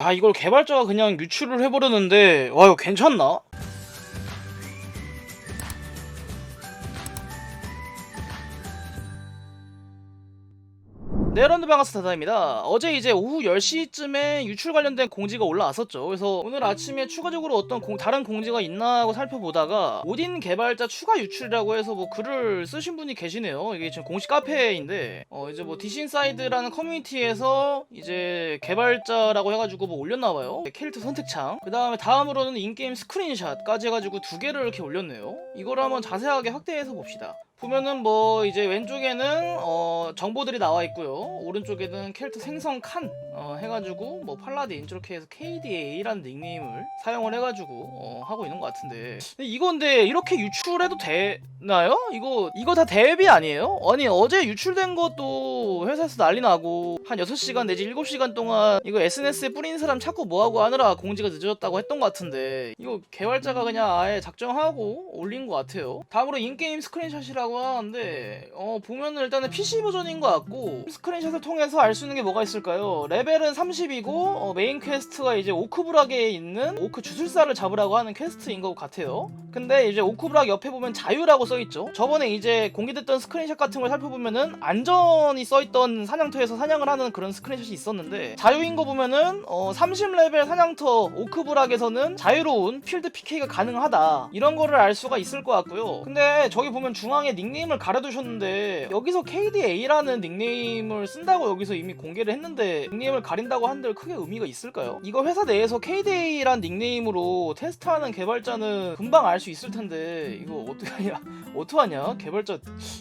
아 이걸 개발자가 그냥 유출을 해버렸는데 와 이거 괜찮나? 네, 반갑습니다. 다다입니다. 어제 이제 오후 10시쯤에 유출 관련된 공지가 올라왔었죠. 그래서 오늘 아침에 추가적으로 어떤 공- 다른 공지가 있나 하고 살펴보다가 오딘 개발자 추가 유출이라고 해서 뭐 글을 쓰신 분이 계시네요. 이게 지금 공식 카페인데 어 이제 뭐 디신사이드라는 커뮤니티에서 이제 개발자라고 해가지고 뭐 올렸나봐요. 캐릭터 선택창. 그 다음에 다음으로는 인게임 스크린샷까지 해가지고 두 개를 이렇게 올렸네요. 이걸 한번 자세하게 확대해서 봅시다. 보면은 뭐 이제 왼쪽에는 어 정보들이 나와 있고요 오른쪽에는 캐릭터 생성 칸 어, 해가지고 뭐 팔라딘 이렇게 해서 KDA라는 닉네임을 사용을 해가지고 어, 하고 있는 것 같은데 이건데 이렇게 유출해도 되나요? 이거 이거 다 대비 아니에요? 아니 어제 유출된 것도 회사에서 난리 나고 한 6시간 내지 7시간 동안 이거 SNS에 뿌린 사람 찾고 뭐하고 하느라 공지가 늦어졌다고 했던 것 같은데 이거 개발자가 그냥 아예 작정하고 올린 것 같아요 다음으로 인게임 스크린샷이라고 하는데 어 보면은 일단은 PC 버전인 것 같고 스크린샷을 통해서 알 수 있는 게 뭐가 있을까요? 레벨은 30이고 어, 메인 퀘스트가 이제 오크브락에 있는 오크 주술사를 잡으라고 하는 퀘스트인 것 같아요. 근데 이제 오크브락 옆에 보면 자유라고 써있죠. 저번에 이제 공개됐던 스크린샷 같은 걸 살펴보면은 안전이 써있던 사냥터에서 사냥을 하는 그런 스크린샷이 있었는데 자유인 거 보면은 어, 30레벨 사냥터 오크브락에서는 자유로운 필드 PK가 가능하다 이런 거를 알 수가 있을 것 같고요. 근데 저기 보면 중앙에 닉네임을 가려두셨는데 여기서 KDA라는 닉네임을 쓴다고 여기서 이미 공개를 했는데 닉네임을 가린다고 한들 크게 의미가 있을까요? 이거 회사 내에서 KDA란 닉네임으로 테스트하는 개발자는 금방 알 수 있을 텐데 이거 어떻게 하냐? 어떡하냐? 개발자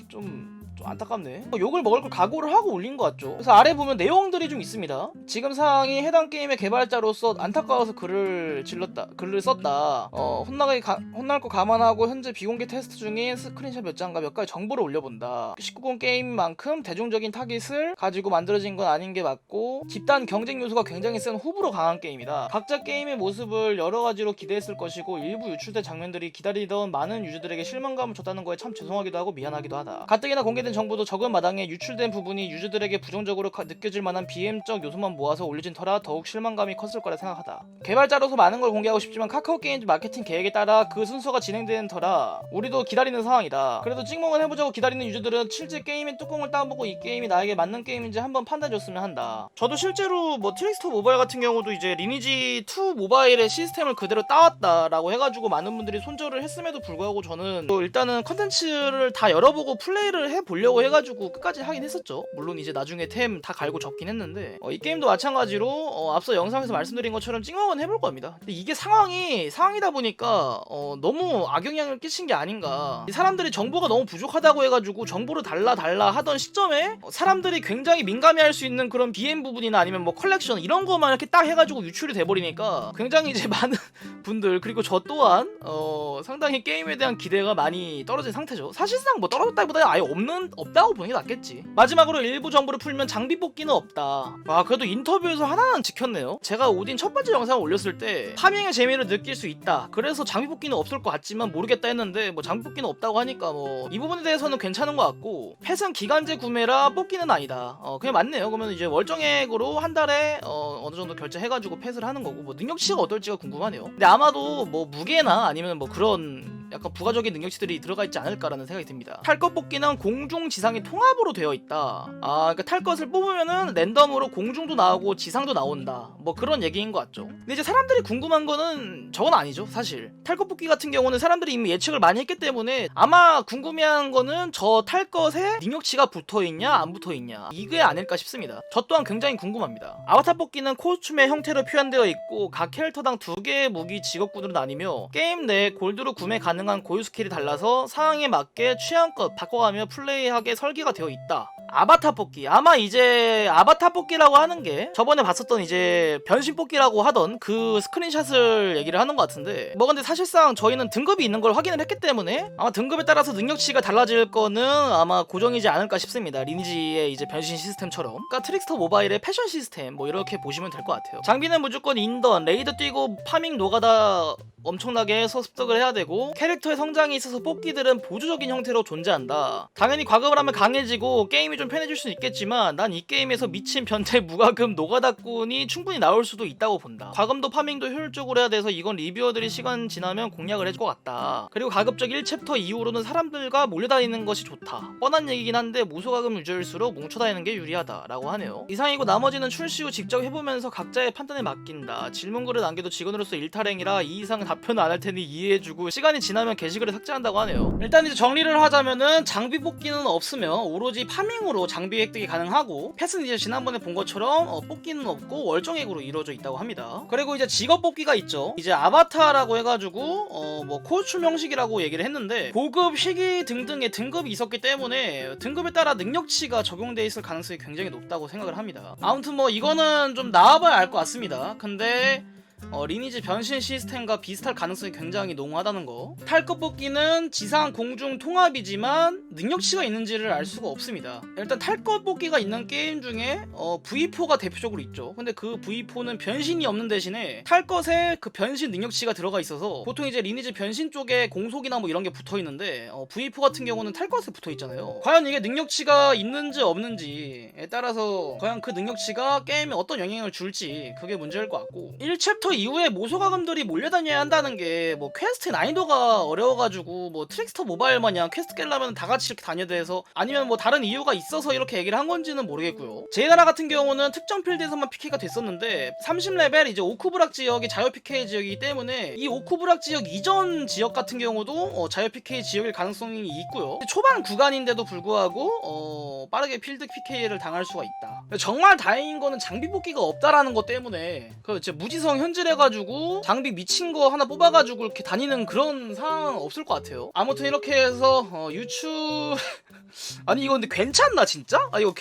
좀 좀 안타깝네. 어, 욕을 먹을 걸 각오를 하고 올린 것 같죠. 그래서 아래 보면 내용들이 좀 있습니다. 지금 상황이 해당 게임의 개발자로서 안타까워서 글을 질렀다, 글을 썼다. 어, 혼나게 가- 혼날 거 감안하고 현재 비공개 테스트 중인 스크린샷 몇 장과 몇 가지 정보를 올려본다. 19금 게임만큼 대중적인 타깃을 가지고 만들어진 건 아닌 게 맞고 집단 경쟁 요소가 굉장히 센 호불호 강한 게임이다. 각자 게임의 모습을 여러 가지로 기대했을 것이고 일부 유출된 장면들이 기다리던 많은 유저들에게 실망감을 줬다는 거에 참 죄송하기도 하고 미안하기도 하다. 가뜩이나 공개 된 정보도 적은 마당에 유출된 부분이 유저들에게 부정적으로 가- 느껴질 만한 BM적 요소만 모아서 올려진 터라 더욱 실망감이 컸을 거라 생각하다. 개발자로서 많은 걸 공개하고 싶지만 카카오 게임 마케팅 계획에 따라 그 순서가 진행되는 터라 우리도 기다리는 상황이다. 그래도 찍먹을 해보자고 기다리는 유저들은 실제 게임의 뚜껑을 따보고 이 게임이 나에게 맞는 게임인지 한번 판단해줬으면 한다. 저도 실제로 뭐 트릭스터 모바일 같은 경우도 이제 리니지 2 모바일의 시스템을 그대로 따왔다라고 해가지고 많은 분들이 손절을 했음에도 불구하고 저는 또 일단은 컨텐츠를 다 열어보고 플레이를 해 보려고 해가지고 끝까지 하긴 했었죠. 물론 이제 나중에 템 다 갈고 접긴 했는데 어, 이 게임도 마찬가지로 어, 앞서 영상에서 말씀드린 것처럼 찍먹은 해볼 겁니다. 근데 이게 상황이 상황이다 보니까 어, 너무 악영향을 끼친 게 아닌가. 이 사람들이 정보가 너무 부족하다고 해가지고 정보를 달라 달라 하던 시점에 어, 사람들이 굉장히 민감해할 수 있는 그런 BM 부분이나 아니면 뭐 컬렉션 이런 것만 이렇게 딱 해가지고 유출이 돼버리니까 굉장히 이제 많은 분들 그리고 저 또한 어, 상당히 게임에 대한 기대가 많이 떨어진 상태죠. 사실상 뭐 떨어졌다기보다 아예 없는 없다고 보는 게 낫겠지. 마지막으로 일부 정보를 풀면 장비 뽑기는 없다. 아 그래도 인터뷰에서 하나는 지켰네요. 제가 오딘 첫 번째 영상을 올렸을 때 파밍의 재미를 느낄 수 있다. 그래서 장비 뽑기는 없을 것 같지만 모르겠다 했는데 뭐 장비 뽑기는 없다고 하니까 뭐 이 부분에 대해서는 괜찮은 것 같고 펫은 기간제 구매라 뽑기는 아니다. 어 그냥 맞네요. 그러면 이제 월정액으로 한 달에 어, 어느 정도 결제해가지고 펫을 하는 거고 뭐 능력치가 어떨지가 궁금하네요. 근데 아마도 뭐 무게나 아니면 뭐 그런 약간 부가적인 능력치들이 들어가 있지 않을까라는 생각이 듭니다. 탈것 뽑기는 공중 지상이 통합으로 되어 있다. 아, 그러니까 탈 것을 뽑으면은 랜덤으로 공중도 나오고 지상도 나온다. 뭐 그런 얘기인 것 같죠. 근데 이제 사람들이 궁금한 거는 저건 아니죠, 사실. 탈것 뽑기 같은 경우는 사람들이 이미 예측을 많이 했기 때문에 아마 궁금해한 거는 저 탈 것에 능력치가 붙어 있냐 안 붙어 있냐 이게 아닐까 싶습니다. 저 또한 굉장히 궁금합니다. 아바타 뽑기는 코스튬의 형태로 표현되어 있고 각 캐릭터당 두 개의 무기 직업군으로 나뉘며 게임 내 골드로 구매 가능 한 고유 스킬이 달라서 상황에 맞게 취향껏 바꿔가며 플레이하게 설계가 되어 있다. 아바타 뽑기. 아마 이제 아바타 뽑기라고 하는 게 저번에 봤었던 이제 변신 뽑기라고 하던 그 스크린샷을 얘기를 하는 것 같은데. 뭐 근데 사실상 저희는 등급이 있는 걸 확인을 했기 때문에 아마 등급에 따라서 능력치가 달라질 거는 아마 고정이지 않을까 싶습니다. 리니지의 이제 변신 시스템처럼. 그러니까 트릭스터 모바일의 패션 시스템 뭐 이렇게 보시면 될 것 같아요. 장비는 무조건 인던 레이더 뛰고 파밍 노가다 엄청나게 해서 습득을 해야 되고 캐릭터의 성장이 있어서 뽑기들은 보조적인 형태로 존재한다. 당연히 과금을 하면 강해지고 게임이 좀 편해질 수는 있겠지만 난 이 게임에서 미친 변태 무과금 노가다꾼이 충분히 나올 수도 있다고 본다. 과금도 파밍도 효율적으로 해야 돼서 이건 리뷰어들이 시간 지나면 공략을 해줄 것 같다. 그리고 가급적 1챕터 이후로는 사람들과 몰려다니는 것이 좋다. 뻔한 얘기긴 한데 무소가금 유저일수록 뭉쳐다니는 게 유리하다라고 하네요. 이상이고 나머지는 출시 후 직접 해보면서 각자의 판단에 맡긴다. 질문글을 남겨도 직원으로서 일탈행이라 이 이상 답변 안 할 테니 이해해주고 시간이 지나면 게시글을 삭제한다고 하네요. 일단 이제 정리를 하자면은 장비 뽑기는 없으며 오로지 파밍으로 장비 획득이 가능하고 패스는 이제 지난번에 본 것처럼 어, 뽑기는 없고 월정액으로 이루어져 있다고 합니다. 그리고 이제 직업 뽑기가 있죠. 이제 아바타라고 해가지고 어, 뭐 코스튬 형식이라고 얘기를 했는데 고급, 희귀 등등의 등급이 있었기 때문에 등급에 따라 능력치가 적용돼 있을 가능성이 굉장히 높다고 생각을 합니다. 아무튼 뭐 이거는 좀 나와봐야 알 것 같습니다. 근데 어, 리니지 변신 시스템과 비슷할 가능성이 굉장히 농후하다는 거. 탈것 뽑기는 지상 공중 통합이지만 능력치가 있는지를 알 수가 없습니다. 일단 탈것 뽑기가 있는 게임 중에 어, V4가 대표적으로 있죠. 근데 그 V4는 변신이 없는 대신에 탈것에 그 변신 능력치가 들어가 있어서 보통 이제 리니지 변신 쪽에 공속이나 뭐 이런 게 붙어 있는데 어, V4 같은 경우는 탈것에 붙어 있잖아요. 과연 이게 능력치가 있는지 없는지에 따라서 과연 그 능력치가 게임에 어떤 영향을 줄지 그게 문제일 것 같고 1챕터 이후에 모소가금들이 몰려다녀야 한다는 게 뭐 퀘스트 난이도가 어려워가지고 뭐 트릭스터 모바일 마냥 퀘스트 깨려면 다 같이 이렇게 다녀야 돼서 아니면 뭐 다른 이유가 있어서 이렇게 얘기를 한 건지는 모르겠고요. 제 나라 같은 경우는 특정 필드에서만 PK가 됐었는데 30레벨 이제 오쿠브락 지역이 자유 PK 지역이기 때문에 이 오쿠브락 지역 이전 지역 같은 경우도 어, 자유 PK 지역일 가능성이 있고요. 초반 구간인데도 불구하고 어, 빠르게 필드 PK를 당할 수가 있다. 정말 다행인 거는 장비 뽑기가 없다라는 것 때문에 그 무지성 현 질해가지고 장비 미친 거 하나 뽑아가지고 이렇게 다니는 그런 상황은 없을 것 같아요. 아무튼 이렇게 해서 어, 유추 아니 이거 근데 괜찮나 진짜? 아 이거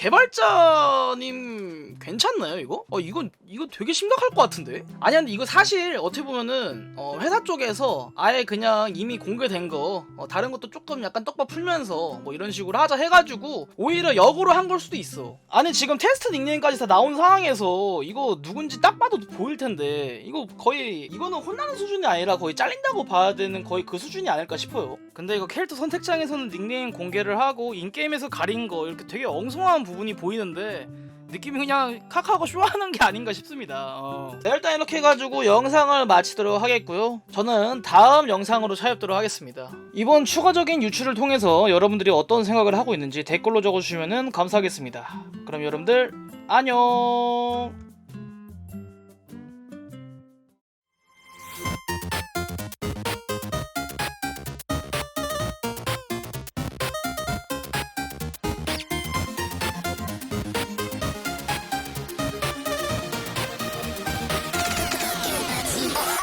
개발자님 괜찮나요 이거? 어 이건 이거 되게 심각할 것 같은데? 아니 근데 이거 사실 어떻게 보면은 어, 회사 쪽에서 아예 그냥 이미 공개된 거 어, 다른 것도 조금 약간 떡밥 풀면서 뭐 이런 식으로 하자 해가지고 오히려 역으로 한 걸 수도 있어. 아니 지금 테스트 닉네임까지 다 나온 상황에서 이거 누군지 딱 봐도 보일 텐데 이거 거의 이거는 혼나는 수준이 아니라 거의 잘린다고 봐야 되는 거의 그 수준이 아닐까 싶어요. 근데 이거 캐릭터 선택장에서는 닉네임 공개를 하고 인게임에서 가린 거 이렇게 되게 엉성한 부분이 보이는데 느낌이 그냥 카카오가 쇼하는 게 아닌가 싶습니다. 어. 자, 일단 이렇게 해가지고 영상을 마치도록 하겠고요. 저는 다음 영상으로 찾아뵙도록 하겠습니다. 이번 추가적인 유출을 통해서 여러분들이 어떤 생각을 하고 있는지 댓글로 적어주시면 감사하겠습니다. 그럼 여러분들 안녕.